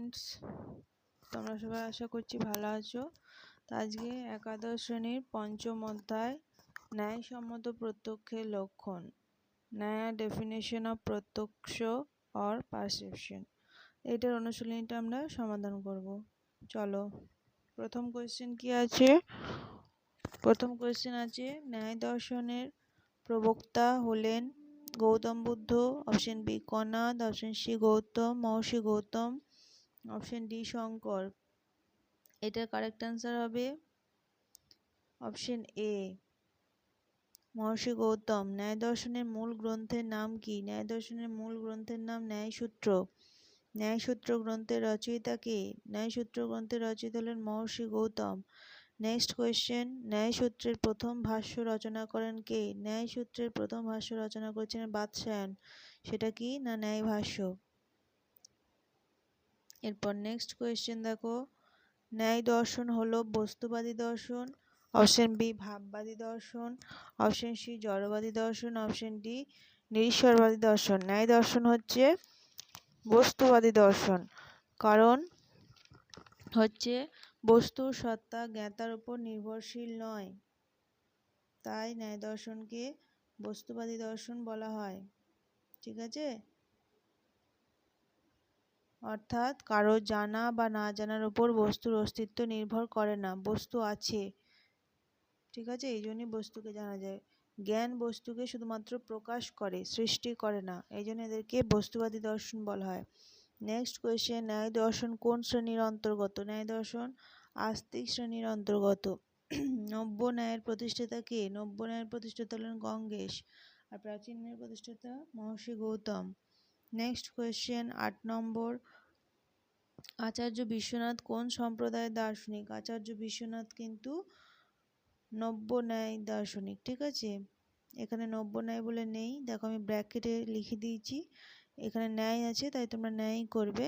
Friends তোমরা সবাই আশা করছি ভালো আছো। তো আজকে একাদশ শ্রেণির পঞ্চম অধ্যায়, ন্যায়সম্মত প্রত্যক্ষের লক্ষণ, ন্যায় ডেফিনেশন অফ প্রত্যক্ষ অর পারসেপশন এটার অনুশীলনীটা আমরা সমাধান করব। চলো, প্রথম কোয়েশ্চেন কি আছে? প্রথম কোয়েশ্চেন আছে, ন্যায় দর্শনের প্রবক্তা হলেন Gautam Buddha option B Kanada option C Gautam Maharshi Gautam. Option D Shankar এটার কারেক্ট অ্যান্সার হবে অপশন এ মহর্ষি গৌতম ন্যায় দর্শনের মূল গ্রন্থের নাম কি ন্যায় দর্শনের মূল গ্রন্থের নাম ন্যায়সূত্র ন্যায়সূত্র গ্রন্থের রচয়িতা কে ন্যায়সূত্র গ্রন্থের রচয়িতা হলেন মহর্ষি গৌতম নেক্সট কোয়েশ্চেন ন্যায়সূত্রের প্রথম ভাষ্য রচনা করেন কে ন্যায়সূত্রের প্রথম ভাষ্য রচনা করেছেন বাদশায়ন সেটা কি না ন্যায় ভাষ্য এরপর নেক্সট কোয়েশ্চেন দেখো। ন্যায় দর্শন হলো বস্তুবাদী দর্শন অপশন বি ভাববাদী দর্শন অপশন সি জড়বাদী দর্শন অপশন ডি নিরীশ্বরবাদী দর্শন। ন্যায় দর্শন হচ্ছে বস্তুবাদী দর্শন, কারণ হচ্ছে বস্তুর সত্তা জ্ঞাতার উপর নির্ভরশীল নয়। তাই ন্যায় দর্শনকে বস্তুবাদী দর্শন বলা হয়। ঠিক আছে? অর্থাৎ কারও জানা বা না জানার উপর বস্তুর অস্তিত্ব নির্ভর করে না, বস্তু আছে। ঠিক আছে? এই জন্যই বস্তুকে জানা যায়। জ্ঞান বস্তুকে শুধুমাত্র প্রকাশ করে, সৃষ্টি করে না। এই জন্য এদেরকে বস্তুবাদী দর্শন বলা হয়। নেক্সট কোয়েশ্চেন ন্যায় দর্শন কোন শ্রেণির অন্তর্গত? ন্যায় দর্শন আস্তিক শ্রেণির অন্তর্গত। নব্য ন্যায়ের প্রতিষ্ঠাতা কে? নব্য ন্যায়ের প্রতিষ্ঠাতা হলেন গঙ্গেশ। আর প্রাচীন ন্যায়ের প্রতিষ্ঠাতা মহর্ষি গৌতম। নেক্সট কোয়েশ্চেন আট নম্বর। আচার্য বিশ্বনাথ কোন সম্প্রদায়ের দার্শনিক? আচার্য বিশ্বনাথ কিন্তু নব্য ন্যায় দার্শনিক, ঠিক আছে? এখানে নব্য ন্যায় বলে নেই। দেখো আমি ব্র্যাকেটে লিখে দিয়েছি। এখানে ন্যায় আছে, তাই তোমরা ন্যায় করবে।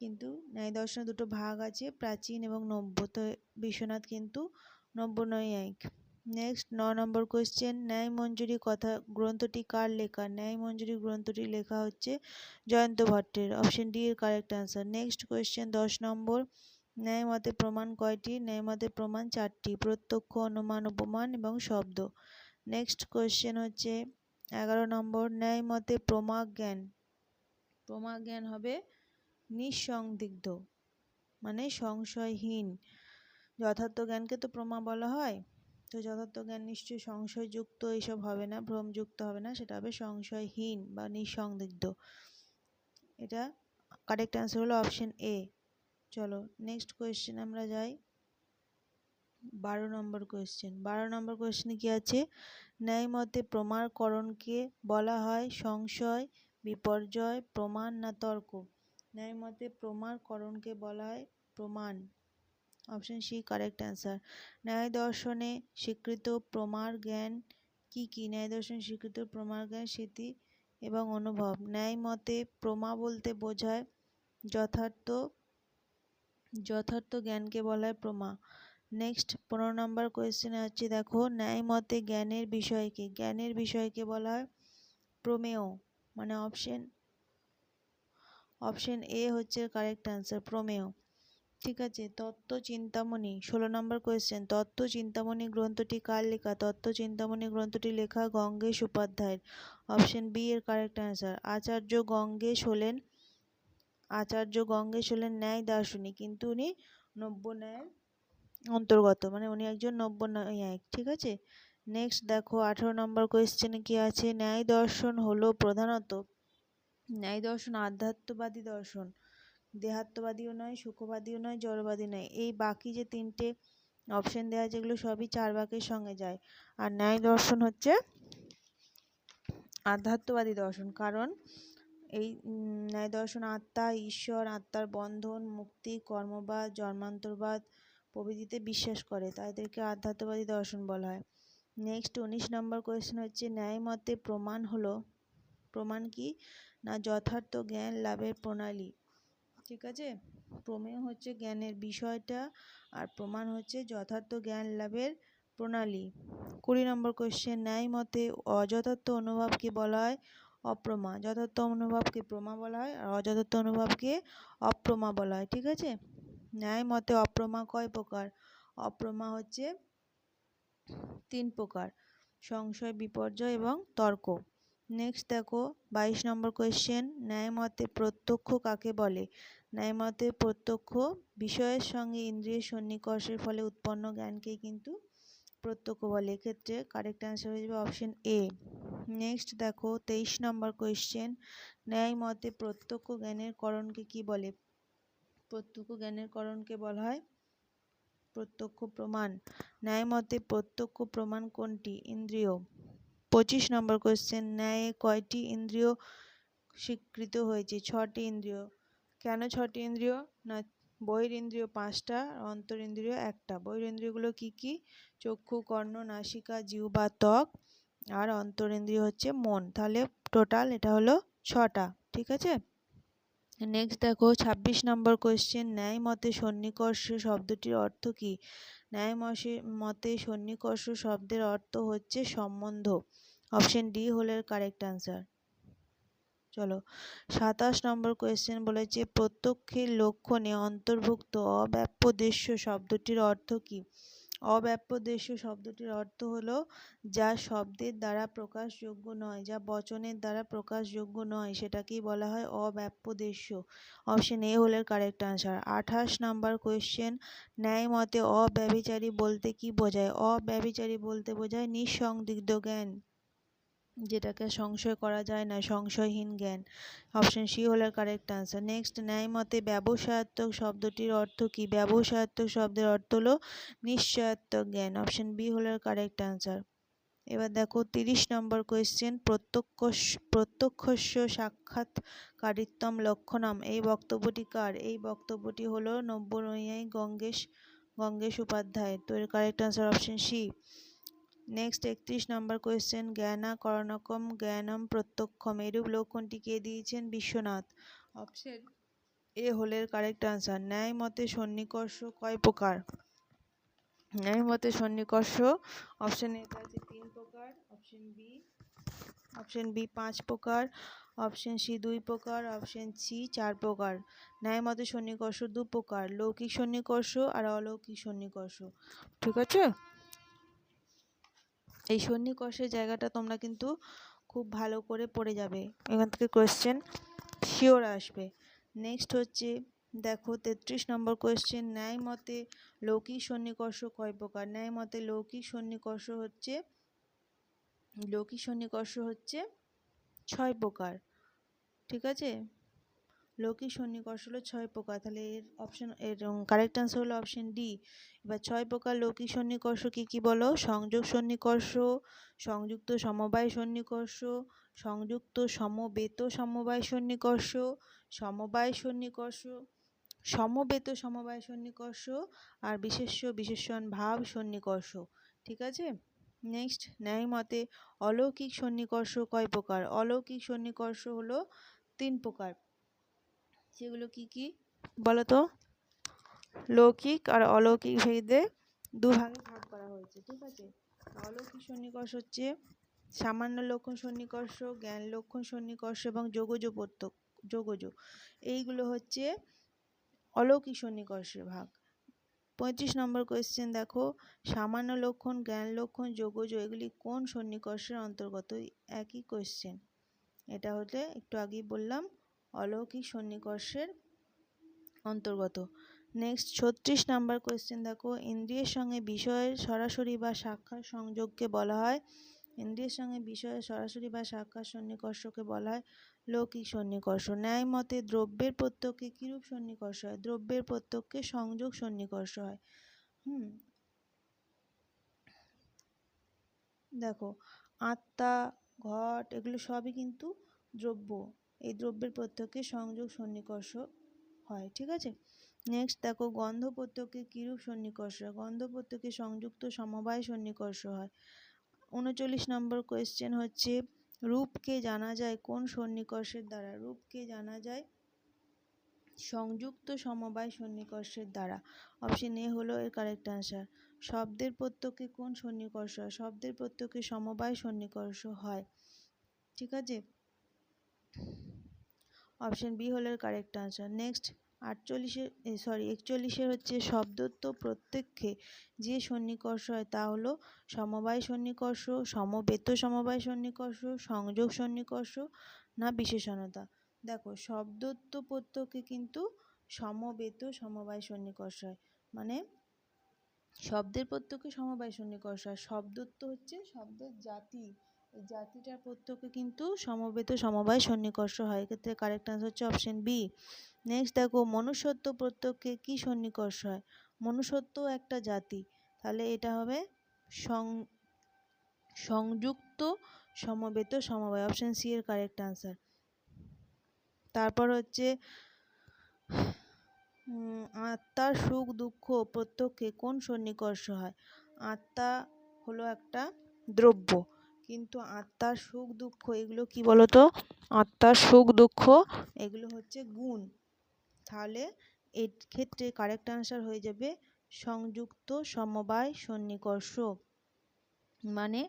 কিন্তু ন্যায় দর্শনে দুটো ভাগ আছে, প্রাচীন এবং নব্য। তো বিশ্বনাথ কিন্তু নব্য নৈয়ায়িক নেক্সট ন নম্বর কোয়েশ্চেন ন্যায় মঞ্জুরি কথা, গ্রন্থটি কার লেখা? ন্যায় মঞ্জুরি গ্রন্থটি লেখা হচ্ছে জয়ন্ত ভট্টের। অপশন ডি এর কারেক্ট অ্যান্সার নেক্সট কোয়েশ্চেন দশ নম্বর ন্যায় মতে প্রমাণ কয়টি? ন্যায় মতে প্রমাণ চারটি। প্রত্যক্ষ, অনুমান উপমান এবং শব্দ। নেক্সট কোয়েশ্চেন হচ্ছে এগারো নম্বর ন্যায় মতে প্রমা জ্ঞান প্রমা জ্ঞান হবে নিঃসন্দিগ্ধ মানে সংশয়হীন। যথার্থ জ্ঞানকে তো প্রমা বলা হয়। তো যথার্থ জ্ঞান নিশ্চয়ই সংশয়যুক্ত এইসব হবে না, ভ্রমযুক্ত হবে না, সেটা হবে সংশয়হীন বা নিঃসন্দিগ্ধ। এটা কারেক্ট অ্যান্সার হলো অপশন এ চলো নেক্সট কোয়েশ্চেন আমরা যাই। বারো নম্বর কোয়েশ্চেন বারো নম্বর কোয়েশ্চেনে কি আছে? ন্যায় মতে প্রমাণকরণকে বলা হয় সংশয়, বিপর্যয়, প্রমাণ না তর্ক। ন্যায় মতে প্রমাণকরণকে বলা হয় প্রমাণ। অপশন সি কারেক্ট অ্যান্সার ন্যায় দর্শনে স্বীকৃত প্রমার জ্ঞান কি কি ন্যায় দর্শনে স্বীকৃত প্রমার জ্ঞান স্মৃতি এবং অনুভব ন্যায় মতে প্রমা বলতে বোঝায় যথার্থ যথার্থ জ্ঞানকে বলা হয় প্রমা। নেক্সট পনেরো নম্বর কোয়েশ্চেনে হচ্ছে দেখো ন্যায় মতে জ্ঞানের বিষয়কে জ্ঞানের বিষয়কে বলা হয় প্রমেয় মানে অপশন অপশন এ হচ্ছে কারেক্ট অ্যান্সার প্রমেয়। ঠিক আছে, তত্ত্ব চিন্তামণি, ষোলো নম্বর কোয়েশ্চেন তত্ত্ব চিন্তামণি গ্রন্থটি কার লেখা? তত্ত্ব চিন্তামণি গ্রন্থটি লেখা গঙ্গেশ উপাধ্যায়ের। অপশন বি এর কারেক্ট অ্যান্সার আচার্য গঙ্গেশ হলেন, আচার্য গঙ্গেশ হলেন ন্যায় দার্শনিক, কিন্তু উনি নব্য ন্যায়ের অন্তর্গত মানে উনি একজন নব্য ন্যায়িক ঠিক আছে? নেক্সট দেখো, আঠারো নম্বর কোয়েশ্চেনে কি আছে? ন্যায় দর্শন হলো প্রধানত, ন্যায় দর্শন আধ্যাত্মবাদী দর্শন। দেহাত্মবাদীও নয়, সুখবাদীও নয়, জড়বাদী নয়। এই বাকি যে তিনটে অপশন দেওয়া যেগুলো সবই চার বাকের সঙ্গে যায়। আর ন্যায় দর্শন হচ্ছে আধ্যাত্মবাদী দর্শন। কারণ এই ন্যায় দর্শন আত্মা, ঈশ্বর, আত্মার বন্ধন, মুক্তি, কর্মবাদ, জন্মান্তরবাদ প্রভৃতিতে বিশ্বাস করে। তাদেরকে আধ্যাত্মবাদী দর্শন বলা হয়। নেক্সট উনিশ নম্বর কোয়েশ্চেন হচ্ছে, ন্যায় মতে প্রমাণ হলো, প্রমাণ কি? না যথার্থ জ্ঞান, লাভের প্রণালী। ঠিক আছে? প্রমেয় হচ্ছে জ্ঞানের বিষয়টা আর প্রমাণ হচ্ছে যথার্থ জ্ঞান লাভের প্রণালী। কুড়ি নম্বর কোয়েশ্চেন ন্যায় মতে অযথার্থ অনুভবকে বলা হয় অপ্রমা। যথার্থ অনুভবকে প্রমা বলা হয় আর অযথার্থ অনুভবকে অপ্রমা বলা হয়, ঠিক আছে? ন্যায় মতে অপ্রমা কয় প্রকার? অপ্রমা হচ্ছে তিন প্রকার, সংশয়, বিপর্যয় এবং তর্ক। নেক্সট দেখো, বাইশ নম্বর কোয়েশ্চেন ন্যায় মতে প্রত্যক্ষ কাকে বলে? ন্যায় মতে প্রত্যক্ষ বিষয়ের সঙ্গে ইন্দ্রিয়ের সন্নিকর্ষের ফলে উৎপন্ন জ্ঞানকে কিন্তু প্রত্যক্ষ বলে। এক্ষেত্রে কারেক্ট অ্যান্সার হয়ে যাবে অপশন এ নেক্সট দেখো, তেইশ নম্বর কোয়েশ্চেন ন্যায় মতে প্রত্যক্ষ জ্ঞানের করণকে কি বলে? প্রত্যক্ষ জ্ঞানের করণকে বলা হয় প্রত্যক্ষ প্রমাণ। ন্যায় মতে প্রত্যক্ষ প্রমাণ কোনটি? ইন্দ্রিয়। পঁচিশ নম্বর কোয়েশ্চেন ন্যায়ে কয়টি ইন্দ্রিয় স্বীকৃত হয়েছে? ছটি ইন্দ্রিয়। কেন ছটি ইন্দ্রিয়? না, বহির ইন্দ্রিয় পাঁচটা, অন্তর ইন্দ্রিয় একটা। বহির ইন্দ্রিয়গুলো কী কী? চক্ষু, কর্ণ, নাসিকা, জিহ্বা, ত্বক আর অন্তর ইন্দ্রিয় হচ্ছে মন। তাহলে টোটাল এটা হলো ছটা, ঠিক আছে? নেক্সট দেখো, ছাব্বিশ নম্বর কোয়েশ্চেন ন্যায় মতে সন্নিকর্ষ শব্দটির অর্থ কী? ন্যায় মতে সন্নিকর্ষ শব্দের অর্থ হচ্ছে সম্বন্ধ। অপশন ডি হলো কারেক্ট অ্যান্সার চলো। সাতাশ নম্বর কোয়েশ্চেন বলেছে প্রত্যক্ষের লক্ষণে অন্তর্ভুক্ত অব্যাপ্যদেশ্য শব্দটির অর্থ কী? অব্যাপ্যদেশ্য শব্দটির অর্থ হলো, যা শব্দের দ্বারা প্রকাশযোগ্য নয়, যা বচনের দ্বারা প্রকাশযোগ্য নয়, সেটাকেই বলা হয় অব্যাপ্যদেশ্য অপশন এ হলো কারেক্ট আনসার আঠাশ নাম্বার কোয়েশ্চেন ন্যায় মতে অব্যভিচারী বলতে কি বোঝায়? অব্যভিচারী বলতে বোঝায় নিঃসংদিগ্ধ জ্ঞান। যেটাকে সংশয় করা যায় না, সংশয়হীন জ্ঞান। অপশন সি হলো কারেক্ট আনসার নেক্সট ন্যায় মতে ব্যবসায়াত্মক শব্দটির অর্থ কি? ব্যবসায়াত্মক শব্দের অর্থ হলো নিশ্চয়াত্মক জ্ঞান। অপশন বি হলো কারেক্ট আনসার এবার দেখো, তিরিশ নম্বর কোয়েশ্চেন প্রত্যক্ষ প্রত্যক্ষস্য সাক্ষাৎকারিত্বম লক্ষণম। এই বক্তব্যটি কার? এই বক্তব্যটি হলো নব্যনৈয়ায়ী গঙ্গেশ গঙ্গেশ উপাধ্যায় তো এর correct answer option C. Next একত্রিশ নম্বর কোয়েশ্চেন জ্ঞানা করণকম জ্ঞানম প্রত্যক্ষম। এরূপ লক্ষণটি কে দিয়েছেন বিশ্বনাথ। অপশন এ হোলের কারেক্ট আনসার ন্যায় মতে সন্নিকর্ষ কয় প্রকার? ন্যায় মতে সন্নিকর্ষ অপশন এ আছে তিন প্রকার। অপশন বি অপশন বি পাঁচ প্রকার। অপশন সি দুই প্রকার। অপশন সি চার প্রকার। ন্যায় মতে সন্নিকর্ষ দু প্রকার। লৌকিক সন্নিকর্ষ আর অলৌকিক সন্নিকর্ষ। ঠিক আছে? এই সন্নিকর্ষের জায়গাটা তোমরা কিন্তু খুব ভালো করে পড়ে যাবে। এখান থেকে কোয়েশ্চেন শিওর আসবে। নেক্সট হচ্ছে, দেখো তেত্রিশ নম্বর কোয়েশ্চেন ন্যায় মতে লৌকিক সন্নিকর্ষ কয় প্রকার? ন্যায় মতে লৌকিক সন্নিকর্ষ হচ্ছে, লৌকিক সন্নিকর্ষ হচ্ছে ছয় প্রকার। ঠিক আছে? লৌকিক সন্নিকর্ষ হলো ছয় প্রকার। তাহলে এর অপশন এর কারেক্ট আনসার হলো অপশন ডি এবার ছয় প্রকার লৌকিক সন্নিকর্ষ কী কী বলো? সংযোগ সন্নিকর্ষ, সংযুক্ত সমবায় সন্নিকর্ষ, সংযুক্ত সমবেত সমবায় সন্নিকর্ষ সমবায় সন্নিকর্ষ, সমবেত সমবায় সন্নিকর্ষ আর বিশেষ্য বিশেষণ ভাব সন্নিকর্ষ। ঠিক আছে? নেক্সট ন্যায় মতে অলৌকিক সন্নিকর্ষ কয় প্রকার? অলৌকিক সন্নিকর্ষ হলো তিন প্রকার। সেগুলো কি কি? বলো তো লৌকিক আর অলৌকিক ভেদে দুভাগে ভাগ করা হয়েছে, ঠিক আছে? অলৌকিক সন্নিকর্ষ হচ্ছে সামান্য লক্ষণ সন্নিকর্ষ, জ্ঞান লক্ষণ সন্নিকর্ষ এবং যোগজ প্রত্যক, যোগজ। এইগুলো হচ্ছে অলৌকিক সন্নিকর্ষের ভাগ। পঁয়ত্রিশ নম্বর কোয়েশ্চেন দেখো, সামান্য লক্ষণ, জ্ঞান লক্ষণ, যোগজ, এগুলি কোন সন্নিকর্ষের অন্তর্গত? একই কোয়েশ্চেন এটা হতে একটু আগেই বললাম অলৌকিক সন্নিকর্ষের অন্তর্গত। নেক্সট ছত্রিশ নাম্বার কোয়েশ্চেন দেখো। ইন্দ্রিয়ের সঙ্গে বিষয়ের সরাসরি বা সাক্ষাৎ সংযোগকে বলা হয়। ইন্দ্রিয়ের সঙ্গে বিষয়ের সরাসরি বা সাক্ষাৎ সন্নিকর্ষকে বলা হয় লৌকিক সন্নিকর্ষ। ন্যায় মতে দ্রব্যের প্রত্যক্ষে কীরূপ সন্নিকর্ষ হয়? দ্রব্যের প্রত্যক্ষে সংযোগ সন্নিকর্ষ হয়। হুম। দেখো, আত্মা, ঘট, এগুলো সবই কিন্তু দ্রব্য। এই দ্রব্যের প্রত্যক্ষে সংযোগ সন্নিকর্ষ হয়, ঠিক আছে? নেক্সট দেখো, গন্ধ প্রত্যক্ষে কীরূপ সন্নিকর্ষ? হয় গন্ধ প্রত্যক্ষে সংযুক্ত সমবায় সন্নিকর্ষ হয়। উনচল্লিশ নম্বর কোয়েশ্চেন হচ্ছে, রূপকে জানা যায় কোন সন্নিকর্ষের দ্বারা? রূপকে জানা যায় সংযুক্ত সমবায় সন্নিকর্ষের দ্বারা। অপশন এ হলো এর কারেক্ট আনসার শব্দের প্রত্যক্ষে কোন সন্নিকর্ষ? হয় শব্দের প্রত্যক্ষে সমবায় সন্নিকর্ষ হয়, ঠিক আছে? অপশন বি হলো কারেক্ট আনসার নেক্সট আটচল্লিশের সরি একচল্লিশের হচ্ছে শব্দত্ব প্রত্যেককে যে সন্নিকর্ষ হয় তা হলো সমবায় সন্নিকর্ষ, সমবেত সমবায় সন্নিকর্ষ, সংযোগ সন্নিকর্ষ না বিশেষণতা। দেখো, শব্দত্ব প্রত্যেককে কিন্তু সমবেত সমবায় সন্নিকর্ষ হয়। মানে শব্দের প্রত্যেকে সমবায় সন্নিকর্ষ হয়। শব্দত্ব হচ্ছে শব্দের জাতি। এই জাতিটার প্রত্যেকে কিন্তু সমবেত সমবায় সন্নিকর্ষ হয়। এক্ষেত্রে কারেক্ট আনসার হচ্ছে অপশন বি নেক্সট দেখো, মনুষ্যত্ব প্রত্যেককে কি সন্নিকর্ষ হয়? মনুষ্যত্ব একটা জাতি। তাহলে এটা হবে সং, সংযুক্ত সমবেত সমবায়। অপশন সি এর কারেক্ট আনসার তারপর হচ্ছে আত্মার সুখ, দুঃখ প্রত্যেককে কোন সন্নিকর্ষ হয়? আত্মা হলো একটা দ্রব্য। কিন্তু আত্মার সুখ দুঃখ, এগুলো কি বলতো? আত্মার সুখ দুঃখ, এগুলো হচ্ছে গুণ। তাহলে এর ক্ষেত্রে কারেক্ট আনসার হয়ে যাবে সংযুক্ত সমবায় সন্নিকর্ষ। মানে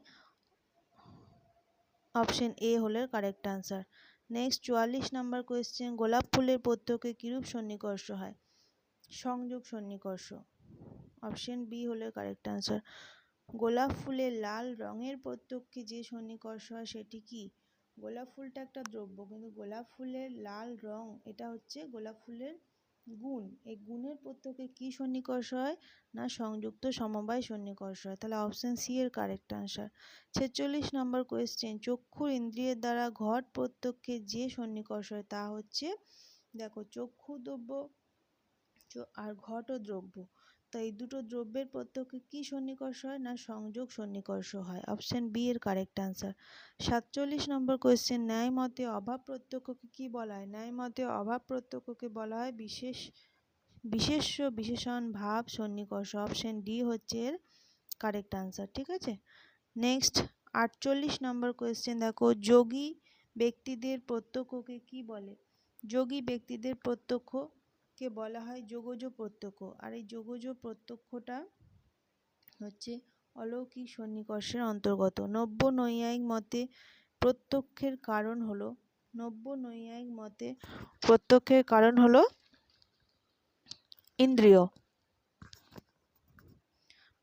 অপশন এ হলো কারেক্ট আনসার নেক্সট চুয়াল্লিশ নাম্বার কোয়েশ্চেন গোলাপ ফুলের প্রত্যেকে কীরূপ সন্নিকর্ষ হয়? সংযোগ সন্নিকর্ষ। অপশন বি হলো কারেক্ট আনসার গোলাপ ফুলের লাল রঙের প্রত্যেককে যে সন্নিকর্ষ হয় সেটি কি? গোলাপ ফুলটা একটা দ্রব্য, কিন্তু গোলাপ ফুলের লাল রং, এটা হচ্ছে গোলাপ ফুলের গুণ। এই গুণের প্রত্যেকে কি সন্নিকর্ষ হয়? না সংযুক্ত সমবায় সন্নিকর্ষ হয়? তাহলে অপশন সি এর কারেক্ট আনসার ছেচল্লিশ নম্বর কোয়েশ্চেন চক্ষুর ইন্দ্রিয়ের দ্বারা ঘট প্রত্যেককে যে সন্নিকর্ষ হয়, তা হচ্ছে, দেখো চক্ষু দ্রব্য আর ঘট দ্রব্য। তো এই দুটো দ্রব্যের প্রত্যেকে কি সন্নিকর্ষ হয় না সংযোগ সন্নিকর্ষ হয়? অপশন বি এর কারেক্ট আনসার সাতচল্লিশ নম্বর কোয়েশ্চেন ন্যায় মতে অভাব প্রত্যক্ষকে কি বলা হয়? ন্যায় মতে অভাব প্রত্যক্ষকে বলা হয় বিশেষ, বিশেষ্য বিশেষণ, ভাব সন্নিকর্ষ। অপশন ডি হচ্ছে এর কারেক্ট আনসার ঠিক আছে? নেক্সট আটচল্লিশ নম্বর কোয়েশ্চেন দেখো যোগী ব্যক্তিদের প্রত্যক্ষকে কি বলে? যোগী ব্যক্তিদের প্রত্যক্ষ কে বলা হয় যোগজ প্রত্যক্ষ। আর এই যোগজ প্রত্যক্ষটা হচ্ছে অলৌকিক সন্নিকর্ষের অন্তর্গত। নব্য নৈয়ায়িক মতে প্রত্যক্ষের কারণ হলো, নব্য নৈয়ায়িক মতে প্রত্যক্ষের কারণ হলো ইন্দ্রিয়।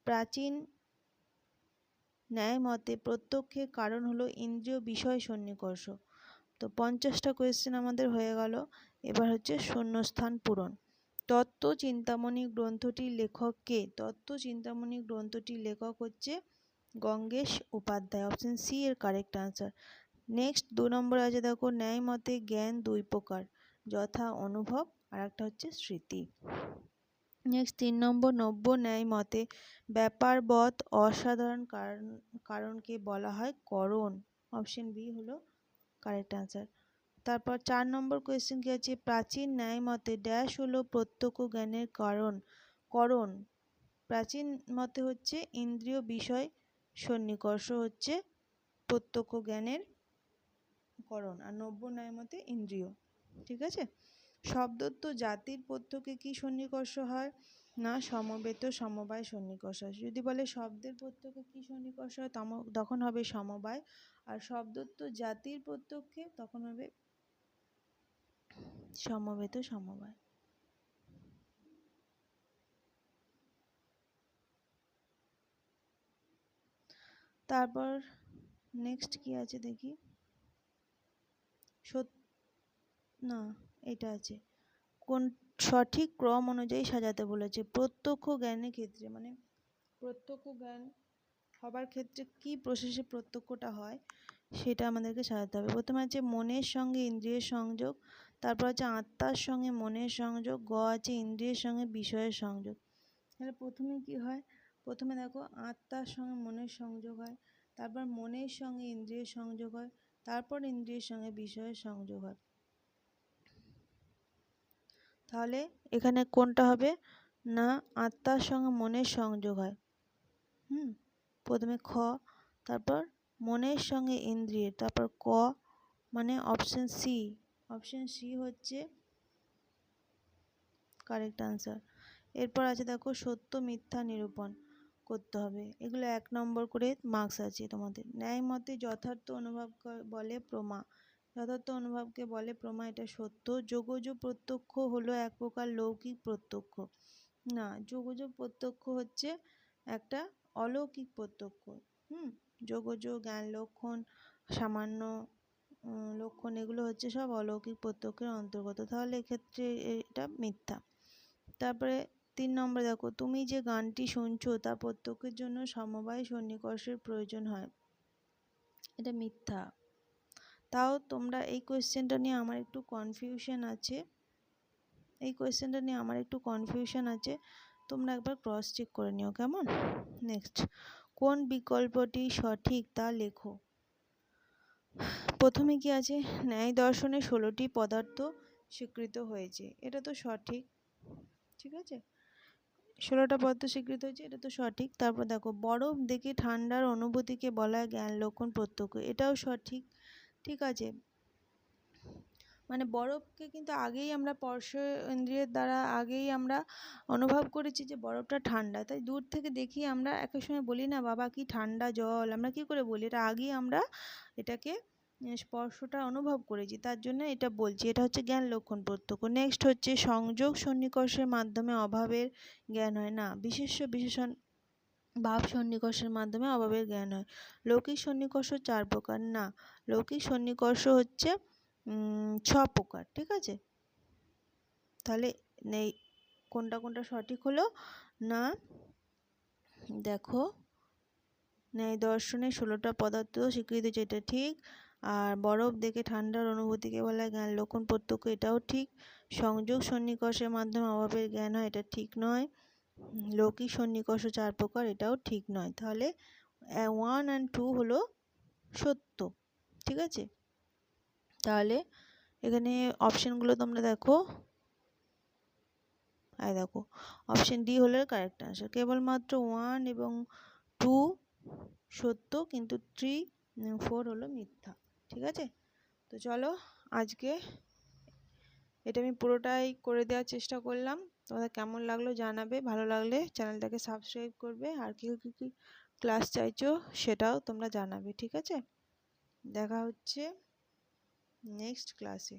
প্রাচীন ন্যায় মতে প্রত্যক্ষের কারণ হলো ইন্দ্রিয় বিষয় সন্নিকর্ষ। তো পঞ্চাশটা কোয়েশ্চেন আমাদের হয়ে গেল। এবার হচ্ছে শূন্যস্থান পূরণ। তত্ত্ব চিন্তামণি গ্রন্থটির লেখক কে? তত্ত্ব চিন্তামণি গ্রন্থটির লেখক হচ্ছে গঙ্গেশ উপাধ্যায়। অপশন সি এর কারেক্ট আনসার নেক্সট দু নম্বর আছে দেখো, ন্যায় মতে জ্ঞান দুই প্রকার, যথা অনুভব আর একটা হচ্ছে স্মৃতি। নেক্সট তিন নম্বর, নব্য ন্যায় মতে ব্যাপার ব্যাপারবৎ অসাধারণ কারণ, কারণকে বলা হয় করণ। অপশন বি হলো কারেক্ট আনসার তারপর চার নম্বর কোয়েশ্চেন কি আছে? প্রাচীন ন্যায় মতে ড্যাশ হলো প্রত্যক্ষ জ্ঞানের কারণ। করণ। প্রাচীন মতে হচ্ছে ইন্দ্রিয় বিষয় সন্নিকর্ষ হচ্ছে প্রত্যক্ষ জ্ঞানের করণ। আর নব্য ন্যায় মতে ইন্দ্রিয়। ঠিক আছে? শব্দত্ব জাতির প্রত্যকে কি সন্নিকর্ষ হয়? না, সমবেত সমবায় সন্নিকর্ষ হয়। যদি বলে শব্দের প্রত্যকে কি সন্নিকর্ষ হয় তখন হবে সমবায় আর শব্দত্ব জাতির প্রত্যক্ষে তখন হবে সমবেত সমবায়। তারপর নেক্সট কি আছে দেখি? না, এটা আছে। কোন সঠিক ক্রম অনুযায়ী সাজাতে বলেছে। প্রত্যক্ষ জ্ঞানের ক্ষেত্রে মানে প্রত্যক্ষ জ্ঞান হবার ক্ষেত্রে কি প্রসেসে প্রত্যক্ষটা হয়, সেটা আমাদেরকে সাজাতে হবে। প্রথমে আছে মনের সঙ্গে ইন্দ্রিয়ের সংযোগ, তারপর আছে আত্মার সঙ্গে মনের সংযোগ, গ আছে ইন্দ্রিয়ের সঙ্গে বিষয়ের সংযোগ। তাহলে প্রথমে কি হয়? প্রথমে দেখো আত্মার সঙ্গে মনের সংযোগ হয়, তারপর মনের সঙ্গে ইন্দ্রিয়ের সংযোগ হয়, তারপর ইন্দ্রিয়ের সঙ্গে বিষয়ের সংযোগ হয়। তাহলে এখানে কোনটা হবে? না, আত্মার সঙ্গে মনের সংযোগ হয়। হুম? প্রথমে খ, তারপর মনের সঙ্গে ইন্দ্রিয়ের তারপর ক মানে অপশন সি অপশন সি হচ্ছে কারেক্ট আনসার এরপর আছে দেখো সত্য, মিথ্যা, নিরূপণ করতে হবে। এগুলো এক নম্বর করে মার্কস আছে তোমাদের। ন্যায় মতে যথার্থ অনুভব বলে প্রমা। যথার্থ অনুভবকে বলে প্রমা, এটা সত্য। যোগজ প্রত্যক্ষ হলো এক প্রকার লৌকিক প্রত্যক্ষ। না, যোগজ প্রত্যক্ষ হচ্ছে একটা অলৌকিক প্রত্যক্ষ। হুম? যোগজ জ্ঞান, লক্ষণ, সামান্য লক্ষণ এগুলো হচ্ছে সব অলৌকিক প্রত্যক্ষের অন্তর্গত। তাহলে এক্ষেত্রে এটা মিথ্যা। তারপরে তিন নম্বর দেখো, তুমি যে গানটি শুনছো তা প্রত্যক্ষের জন্য সমবায় সন্নিকর্ষের প্রয়োজন হয়। এটা মিথ্যা। তাও তোমরা এই কোয়েশ্চেনটা নিয়ে আমার একটু কনফিউশন আছে। এই কোয়েশ্চেনটা নিয়ে আমার একটু কনফিউশন আছে। তোমরা একবার ক্রস চেক করে নিও কেমন? নেক্সট কোন বিকল্পটি সঠিক তা লেখো। প্রথমে কি আছে? ন্যায় দর্শনে ষোলোটি পদার্থ স্বীকৃত হয়েছে, এটা তো সঠিক। ঠিক আছে? ষোলোটা পদার্থ স্বীকৃত হয়েছে, এটা তো সঠিক। তারপর দেখো, বরফ দেখে ঠান্ডার অনুভূতিকে বলা জ্ঞান লক্ষণ প্রত্যক্ষ, এটাও সঠিক। ঠিক আছে? মানে বরফকে কিন্তু আগেই আমরা স্পর্শ ইন্দ্রিয়ের দ্বারা আগেই আমরা অনুভব করেছি যে বরফটা ঠান্ডা। তাই দূর থেকে দেখি আমরা একই সময় বলি, না বাবা, কি ঠান্ডা জল। আমরা কি করে বলি? এটা আগেই আমরা এটাকে স্পর্শটা অনুভব করেছি। তার জন্য এটা বলছি। এটা হচ্ছে জ্ঞান লক্ষণ প্রত্যক্ষ। নেক্সট হচ্ছে সংযোগ সন্নিকর্ষের মাধ্যমে অভাবের জ্ঞান হয়। না, বিশেষ্য বিশেষণ ভাব সন্নিকর্ষের মাধ্যমে অভাবের জ্ঞান হয়। লৌকিক সন্নিকর্ষ চার প্রকার। না, লৌকিক সন্নিকর্ষ হচ্ছে ছ প্রকার, ঠিক আছে? তাহলে নেই, কোনটা কোনটা সঠিক হলো? না, দেখো, ন্যায় দর্শনে ষোলোটা পদার্থ স্বীকৃতি যেটা ঠিক, আর বরফ দেখে ঠান্ডার অনুভূতিকে বলা জ্ঞান, লক্ষণ প্রত্যক্ষ এটাও ঠিক, সংযোগ সন্নিকর্ষের মাধ্যমে অভাবের জ্ঞান হয় এটা ঠিক নয়, লৌকিক সন্নিকর্ষ চার প্রকার এটাও ঠিক নয়, তাহলে ওয়ান অ্যান্ড টু হলো সত্য, ঠিক আছে? তাহলে এখানে অপশানগুলো তোমরা দেখো। আয় দেখো অপশান ডি হলো কারেক্ট আনসার কেবলমাত্র ওয়ান এবং টু সত্য, কিন্তু থ্রি ফোর হলো মিথ্যা, ঠিক আছে? তো চলো, আজকে এটা আমি পুরোটাই করে দেওয়ার চেষ্টা করলাম। তোমাদের কেমন লাগল জানাবে, ভালো লাগলে চ্যানেলটাকে সাবস্ক্রাইব করবে, আর কেউ কী কী ক্লাস চাইছো সেটাও তোমরা জানাবে, ঠিক আছে? দেখা হচ্ছে। নেক্সট ক্লাসে